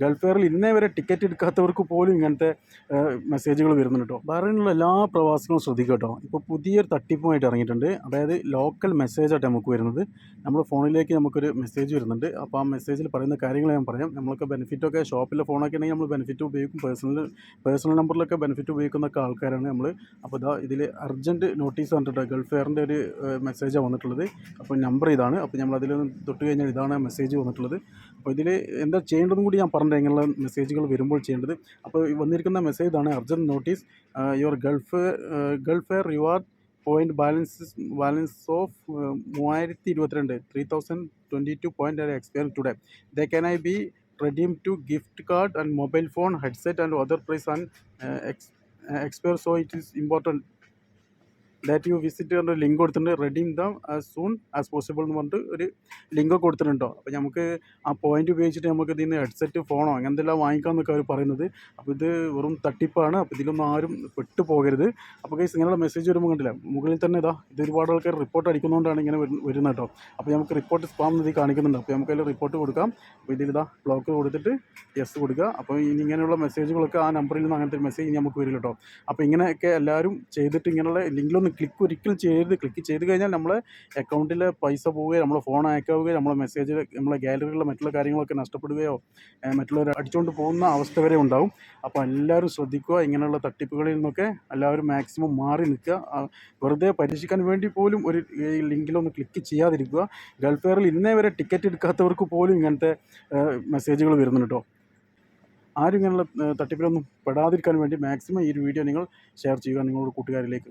Gulf എയറിൽ ഇന്നേ വരെ ടിക്കറ്റ് എടുക്കാത്തവർക്ക് പോലും ഇങ്ങനത്തെ മെസ്സേജുകൾ വരുന്നുണ്ട് കേട്ടോ. ബഹ്റൈനിലുള്ള എല്ലാ പ്രവാസികളും ശ്രദ്ധിക്കുക കേട്ടോ. ഇപ്പോൾ പുതിയൊരു തട്ടിപ്പുമായിട്ട് ഇറങ്ങിയിട്ടുണ്ട്. അതായത് ലോക്കൽ മെസ്സേജായിട്ട് നമുക്ക് വരുന്നത്. നമ്മുടെ ഫോണിലേക്ക് നമുക്കൊരു മെസ്സേജ് വരുന്നുണ്ട്. അപ്പോൾ ആ മെസ്സേജിൽ പറയുന്ന കാര്യങ്ങൾ ഞാൻ പറയാം. നമ്മൾക്ക് ബെനിഫിറ്റൊക്കെ ഷോപ്പിലെ ഫോണൊക്കെ ആണെങ്കിൽ നമ്മൾ ബെനിഫിറ്റ് ഉപയോഗിക്കും. പേഴ്സണൽ പേഴ്സണൽ നമ്പറിലൊക്കെ ബെനിഫിറ്റ് ഉപയോഗിക്കുന്നൊക്കെ ആൾക്കാരാണ് നമ്മൾ. അപ്പോൾ ഇതാ ഇതിൽ അർജന്റ് നോട്ടീസ് കണ്ടിട്ട് ഗൾഫ് എയറിന്റെ ഒരു മെസ്സേജാണ് വന്നിട്ടുള്ളത്. അപ്പോൾ നമ്പർ ഇതാണ്. അപ്പോൾ നമ്മൾ തൊട്ട് കഴിഞ്ഞാൽ ഇതാണ് മെസ്സേജ് വന്നിട്ടുള്ളത്. അപ്പോൾ ഇതിൽ എന്താ ചെയ്യേണ്ടതും കൂടി ഞാൻ പറഞ്ഞിട്ട് എങ്ങനെയുള്ള മെസ്സേജുകൾ വരുമ്പോൾ ചെയ്യേണ്ടത്. അപ്പോൾ വന്നിരിക്കുന്ന മെസ്സേജ് ആണ് urgent notice your Gulf Gulf reward point balance balance of മൂവായിരത്തി ഇരുപത്തിരണ്ട് three thousand twenty two point point expire today they can I be redeem to gift card and mobile phone headset and other prize and uh, ex- so it is important. That you visit പറഞ്ഞ link കൊടുത്തിട്ടുണ്ട്. Redeem them as soon as possible എന്ന് പറഞ്ഞിട്ട് ഒരു link കൊടുത്തിട്ടുണ്ടോ? അപ്പോൾ നമുക്ക് ആ point ഉപയോഗിച്ചിട്ട് നമുക്ക് ഇതിൽ നിന്ന് ഹെഡ്സെറ്റ് ഫോണോ അങ്ങനത്തെ എല്ലാം വാങ്ങിക്കാമെന്നൊക്കെ അവർ പറയുന്നത്. അപ്പോൾ ഇത് വെറും തട്ടിപ്പാണ്. അപ്പോൾ ഇതിലൊന്നും ആരും പെട്ടു പോകരുത്. അപ്പോൾ കേസ് ഇങ്ങനെയുള്ള മെസ്സേജ് വരുമ്പോൾ കണ്ടില്ല? മുകളിൽ തന്നെ ഇതാ ഇത് ഒരുപാട് ആൾക്കാർ റിപ്പോർട്ട് അടിക്കുന്നതുകൊണ്ടാണ് ഇങ്ങനെ വരുന്ന- വരുന്നത് കേട്ടോ. അപ്പോൾ നമുക്ക് റിപ്പോർട്ട് സ്പാം ഇതിൽ കാണിക്കുന്നുണ്ട്. അപ്പോൾ നമുക്ക് അതിൽ റിപ്പോർട്ട് കൊടുക്കാം. അപ്പോൾ ഇതിൽ ഇതാ ബ്ലോക്ക് കൊടുത്തിട്ട് യെസ് കൊടുക്കുക. അപ്പോൾ ഇനി ഇങ്ങനെയുള്ള മെസ്സേജുകളൊക്കെ ആ നമ്പറിൽ നിന്ന് അങ്ങനത്തെ ഒരു മെസ്സേജ് നമുക്ക് വരില്ല കേട്ടോ. അപ്പോൾ ഇങ്ങനെയൊക്കെ എല്ലാവരും ചെയ്തിട്ട് ഇങ്ങനെയുള്ള ലിങ്കിലൊന്ന് ക്ലിക്ക് ഒരിക്കലും ചെയ്ത് ക്ലിക്ക് ചെയ്ത് കഴിഞ്ഞാൽ നമ്മളെ അക്കൗണ്ടിലെ പൈസ പോവുകയോ നമ്മളെ ഫോൺ അയക്കാവുകയോ നമ്മളെ മെസ്സേജ് നമ്മളെ ഗാലറിയിലെ മറ്റുള്ള കാര്യങ്ങളൊക്കെ നഷ്ടപ്പെടുകയോ മറ്റുള്ളവർ അടിച്ചുകൊണ്ട് പോകുന്ന അവസ്ഥ വരെ ഉണ്ടാവും. അപ്പോൾ എല്ലാവരും ശ്രദ്ധിക്കുക. ഇങ്ങനെയുള്ള തട്ടിപ്പുകളിൽ നിന്നൊക്കെ എല്ലാവരും മാക്സിമം മാറി നിൽക്കുക. വെറുതെ പരീക്ഷിക്കാൻ വേണ്ടി പോലും ഒരു ലിങ്കിലൊന്ന് ക്ലിക്ക് ചെയ്യാതിരിക്കുക. ഗൾഫ് എയറിൽ ഇന്നേ വരെ ടിക്കറ്റ് എടുക്കാത്തവർക്ക് പോലും ഇങ്ങനത്തെ മെസ്സേജുകൾ വരുന്നുണ്ട് കേട്ടോ ആരും ഇങ്ങനെയുള്ള തട്ടിപ്പിലൊന്നും പെടാതിരിക്കാൻ വേണ്ടി മാക്സിമം ഈ ഒരു വീഡിയോ നിങ്ങൾ ഷെയർ ചെയ്യുക. നിങ്ങളുടെ കൂട്ടുകാരിലേക്ക്